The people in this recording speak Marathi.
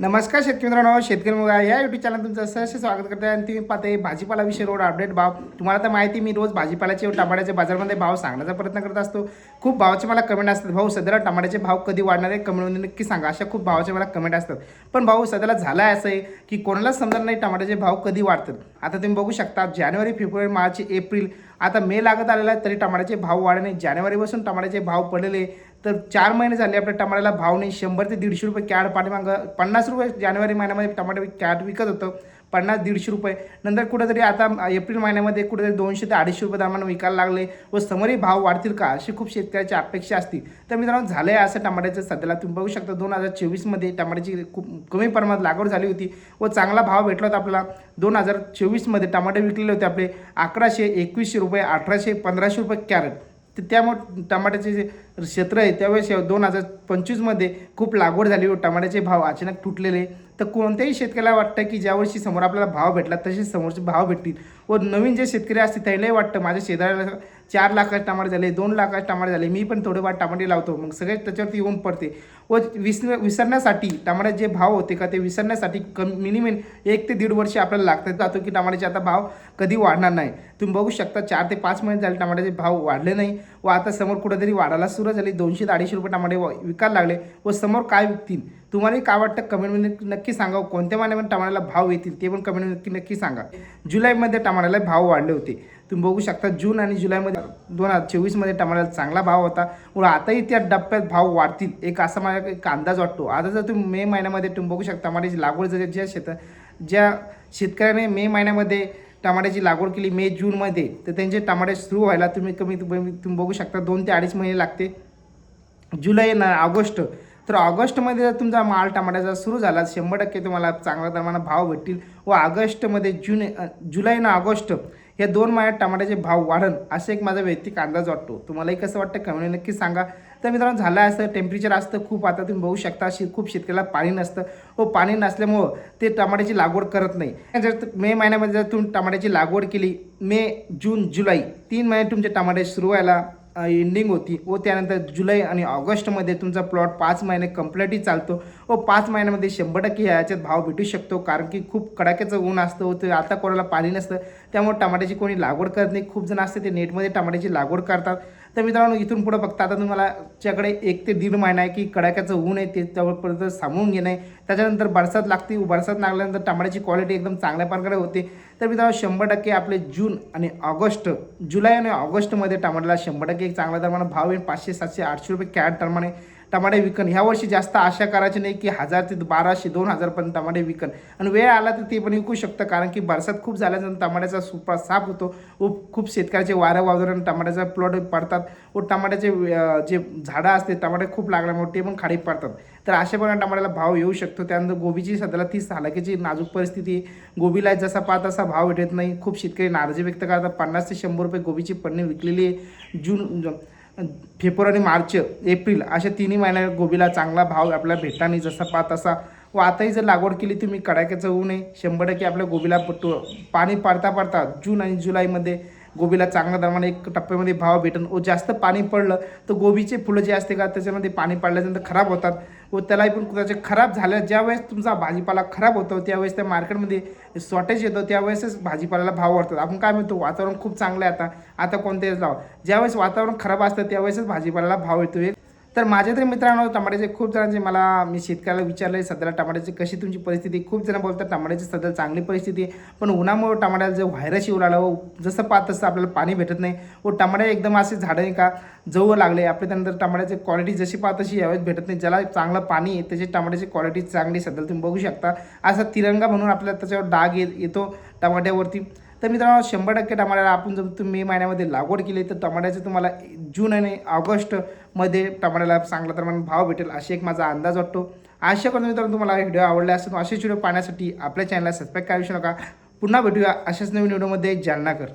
नमस्कार शेतकरी मित्रांनो शेतकरी मुगा या युट्यूब चॅनल तुमचं सहर्ष स्वागत करते आणि तुम्ही पाहते भाजीपाला विषय रोड अपडेट भाव. तुम्हाला तर माहिती मी रोज भाजीपाल्याचे टमाट्याचे बाजारमध्ये भाव सांगण्याचा प्रयत्न करत असतो. खूप भावाचे मला कमेंट असतात. भाऊ सध्याला टमाट्याचे भाव कधी वाढणार आहे? कमेंटमध्ये नक्की सांगा. अशा खूप भावाचे मला कमेंट असतात. पण भाऊ सध्याला झालं आहे असं आहे की कोणालाच समजणार नाही टमाट्याचे भाव कधी वाढतात. आता तुम्ही बघू शकता जानेवारी फेब्रुवारी मार्च एप्रिल आता मे लागत आलेला आहे तरी टमाट्याचे भाव वाढले जानेवारीपासून टमाट्याचे भाव पडलेले तर चार महिने झाले आपल्या टमाट्याला भाव नाही. शंभर ते दीडशे रुपये कॅड पाठीमागं पन्नास रुपये जानेवारी महिन्यामध्ये टमाटे कॅट विकत होतं. पन्नास दीडशे रुपये. नंतर कुठेतरी आता एप्रिल महिन्यामध्ये कुठेतरी दोनशे ते अडीचशे रुपये दरम्यान विकायला लागले. व समोरही भाव वाढतील का अशी खूप शेतकऱ्याची अपेक्षा असती. तर मित्रांनो झालं आहे असं टमाट्याचं सध्याला तुम्ही बघू शकता. दोन हजार चोवीसमध्ये टमाट्याची खूप कमी प्रमाणात लागवड झाली होती व चांगला भाव भेटला होता आपल्याला. दोन हजार चोवीसमध्ये टमाटे विकलेले होते आपले अकराशे एकवीसशे रुपये अठराशे पंधराशे रुपये कॅरेट. तर त्यामुळे टमाट्याचे जे क्षेत्र आहे. त्यावेळेस दोन हजार पंचवीसमध्ये खूप लागवड झाली. व टमाट्याचे भाव अचानक तुटलेले. तर कोणत्याही शेतकऱ्याला वाटतं की ज्या वर्षी समोर आपल्याला भाव भेटला तसे समोरचे भाव भेटतील. व नवीन जे शेतकरी असतील त्यालाही वाटतं माझ्या शेजाऱ्याला चार लाखाचे टमाटे झाले दोन लाखाचे टमाटे झाले मी पण थोडेफार टमाटे लावतो. मग सगळे त्याच्यावरती येऊन पडते. व विसर विसरण्यासाठी टमाट्याचे जे भाव होते का ते विसरण्यासाठी कम मिनिमम एक ते दीड वर्ष आपल्याला लागतात जातो की टमाट्याचे आता भाव कधी वाढणार नाही. तुम्ही बघू शकता चार ते पाच महिने झाले टमाट्याचे भाव वाढले नाही. व आता समोर कुठेतरी वाढायला सुरू झाली. दोनशे ते अडीचशे रुपये टमाटे व- विकायला लागले व समोर काय विकतील? तुम्हालाही काय वाटतं? कमेंटमध्ये नक्की सांगा. कोणत्या महिन्यामध्ये टमाट्याला भाव येतील ते पण कमेंटमध्ये नक्की नक्की सांगा. जुलैमध्ये टमाट्याला भाव वाढले होते. तुम्ही बघू शकता जून आणि जुलैमध्ये दोन हजार चोवीसमध्ये टमाट्याला चांगला भाव होता. व आताही त्या डप्प्यात भाव वाढतील एक असा माझा एक अंदाज वाटतो. आता जर तुम्ही मे महिन्यामध्ये तुम्ही बघू शकता टमाट्याची लागवड जर ज्या शेत ज्या शेतकऱ्याने मे महिन्यामध्ये टमाट्याची लागवड केली मे जूनमध्ये तर त्यांचे टमाटे सुरू व्हायला तुम्ही कमी तुम्ही बघू शकता दोन ते अडीच महिने लागते. जुलै ना ऑगस्ट तर ऑगस्टमध्ये जर तुमचा माल टमाट्याचा सुरू झाला शंभर टक्के तुम्हाला चांगल्या प्रमाणात भाव भेटतील. व ऑगस्टमध्ये जून जुलै ना ऑगस्ट या दोन महिन्यात टमाट्याचे भाव वाढन असं एक माझा वैयक्तिक अंदाज वाटतो. तुम्हालाही कसं वाटतं? कमेंट नक्की सांगा. तर मित्रांनो झालं असतं टेम्परेचर असतं खूप. आता तुम्ही बघू शकता शे खूप शेतकऱ्याला पाणी नसतं. व पाणी नसल्यामुळं ते टमाट्याची लागवड करत नाही. जर मे महिन्यामध्ये जर तुम्ही टमाट्याची लागवड केली मे जून जुलै तीन महिने तुमचे टमाटे सुरू व्हायला एंडिंग होती. व त्यानंतर जुलै आणि ऑगस्टमध्ये तुमचा प्लॉट पाच महिने कंप्लीटही चालतो. व पाच महिन्यामध्ये शंभर टक्के ह्याच्यात भाव भेटू शकतो कारण की खूप कडाक्याचं ऊन असतं. व ते आता कोणाला पाणी नसतं. त्यामुळे टमाट्याची कोणी लागवड करत नाही. खूप जण असते ते नेटमध्ये टमाट्याची लागवड करतात. तर मित्रांनो इथून पुढं फक्त आता तुम्हाला च्याकडे एक ते दीड महिना आहे की कडाक्याचं ऊन आहे ते त्यापर्यंत सामावून घेणं आहे. त्याच्यानंतर बरसात लागते बरसात लागल्यानंतर टमाट्याची क्वालिटी एकदम चांगल्या प्रकारे होते. तर मित्रांनो शंभर टक्के आपले जून आणि ऑगस्ट जुलै आणि ऑगस्टमध्ये टमाट्याला शंभर टक्के एक चांगल्या दरम्यान भाव येईल पाचशे सातशे आठशे रुपये कॅरेट प्रमाणे टमाटे विकन. ह्या वर्षी जास्त आशा करायची नाही की हजार ते बाराशे दोन हजारपर्यंत टमाटे विकन. आणि वेळ आला तर ते पण विकू शकतं कारण की बरसात खूप झाल्यानंतर टमाट्याचा सुपा साफ होतो. व खूप शेतकऱ्याचे वाऱ्या वावरून टमाट्याचा प्लॉट पडतात. व टमाट्याचे जे झाडं असते टमाटे खूप लागल्यामुळे ते पण खाडी पडतात. तर अशा प्रकारे टमाट्याला भाव येऊ शकतो. त्यानंतर गोबीची सध्याला तीस हालाकीची नाजूक परिस्थिती गोबीला जसा पाहा तसा भाव भेटत नाही. खूप शेतकरी नाराजी व्यक्त करतात. पन्नास ते शंभर रुपये गोबीची पन्नी विकलेली आहे. जून फेब्रुवारी मार्च एप्रिल अशा तिन्ही महिन्यात गोबीला चांगला भाव आपल्याला भेटला नाही जसा पा तसा. व आताही जर लागवड केली तुम्ही कडाक्याचं होऊ नये शंभर टक्के आपल्या गोबीला पटतो पाणी पडता पडता जून आणि जुलैमध्ये गोबीला चांगल्या दरम्यान एक टप्प्यामध्ये भाव भेटन. व जास्त पाणी पडलं तर गोबीचे फुलं जे असते का त्याच्यामध्ये पाणी पडल्यानंतर खराब होतात. व त्यालाही पण त्याचे खराब झाल्या ज्यावेळेस तुमचा भाजीपाला खराब होतो त्यावेळेस त्या मार्केटमध्ये शॉर्टेज येतो त्यावेळेसच भाजीपाल्याला भाव वाढतात. आपण काय म्हणतो वातावरण खूप चांगलं आहे आता. आता कोणतेच लाव. ज्यावेळेस वातावरण खराब असतं त्यावेळेसच भाजीपाल्याला भाव येतो. तर माझ्या तरी मित्रांनो टमाट्याचे खूप जणांचे मला मी शेतकऱ्याला विचारलं आहे सध्याला टमाट्याची कशी तुमची परिस्थिती? खूप जण बोलतात टमाट्याची सध्या चांगली परिस्थिती आहे. पण उन्हामुळे टमाट्याला जर व्हायरस येऊ लागला व जसं पाहत तसं आपल्याला पाणी भेटत नाही. व टमाटे एकदम असे झाडं आहे का? जवळ लागले. आपल्या त्यानंतर टमाट्याची क्वालिटी जशी पाहत तशी यावेळेस भेटत नाही. ज्याला चांगलं पाणी आहे त्याची टमाट्याची क्वालिटी चांगली सध्या तुम्ही बघू शकता. असा तिरंगा म्हणून आपल्याला त्याच्यावर डाग येत येतो टमाट्यावरती. तर मित्रांनो शंभर टक्के टमाट्याला आपण जर तुम्ही मे महिन्यामध्ये लागवड केली तर टमाट्याचे तुम्हाला जून आणि ऑगस्टमध्ये टमाट्याला चांगल्या प्रमाणात भाव भेटेल अशी एक माझा अंदाज वाटतो. आशा करतो मित्रांनो तुम्हाला व्हिडिओ आवडला असेल असेच व्हिडिओ पाहण्यासाठी आपल्या चॅनलला सबस्क्राईब करू नका. पुन्हा भेटूया अशाच नवीन व्हिडिओमध्ये. जालना कर.